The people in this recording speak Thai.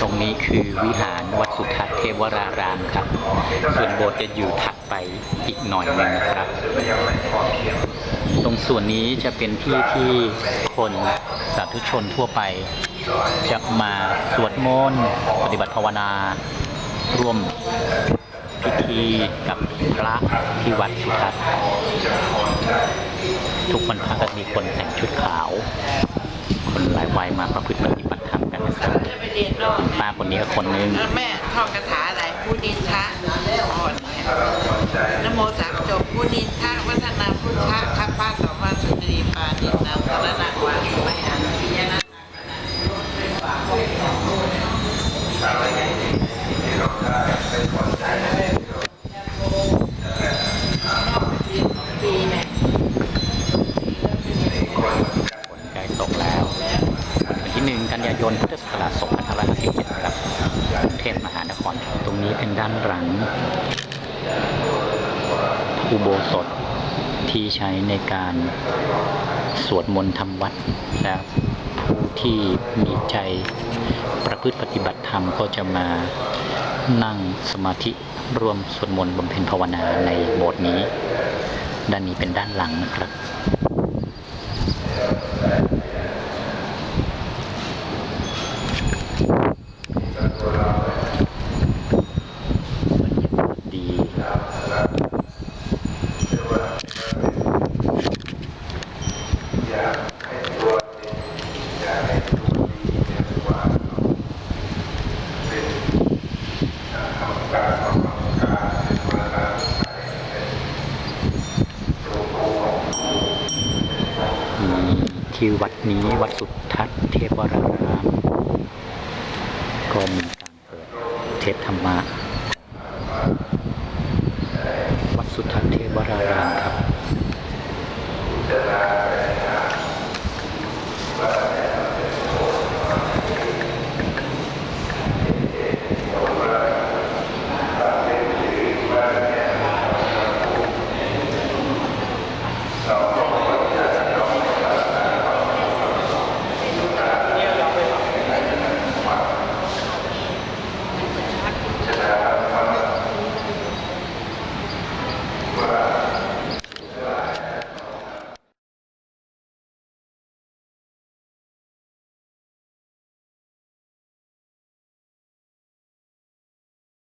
ตรงนี้คือวิหารวัดสุทัศน์เทวรารามครับ ส่วนโบสถ์จะอยู่ถัดไปอีกหน่อยหนึงนะครับ ตรงส่วนนี้จะเป็นที่ที่คนสาธุชนทั่วไป จะมาสวดมนต์ปฏิบัติภาวนา ร่วมพิธีกับพระที่วัดสุทัศน์ทุกวันพระก็มีคนแต่งชุดขาว คนหลายวัยมาประพฤติปฏิบัติ กันนะครับจะไปเรียนนอกคุณป้าคนนี้ก็คนนึงแล้วแม่ท่องคาถาอะไรพูดินทะอ่อนเนี่ยนโมสามจบพูดินทะวัฒนาพุทธะคัปปะสมมาสุตรีปานินนังสรณังวาสุไมหังปิยนะปีเนี่ย ฝนใกล้ตกแล้ววัน ที่หนึ่งกันยายน พุทธศักราช2557ครับกรุงเทพมหานคร ตรงนี้เป็นด้านหลังอุโบสถที่ใช้ในการสวดมนต์ทำวัดและผู้ที่มีใจประพฤติปฏิบัติธรรมก็จะมานั่งสมาธิร่วมสวดมนต์บำเพ็ญภาวนาในโบสถ์นี้ ด้านนี้เป็นด้านหลังนะครับ ดี อืม ที่วัดนี้วัดสุทัศน์เทพวรารามก็มีการเปิดเทศธรรมะวัดสุทัศน์เทพวรารามครับ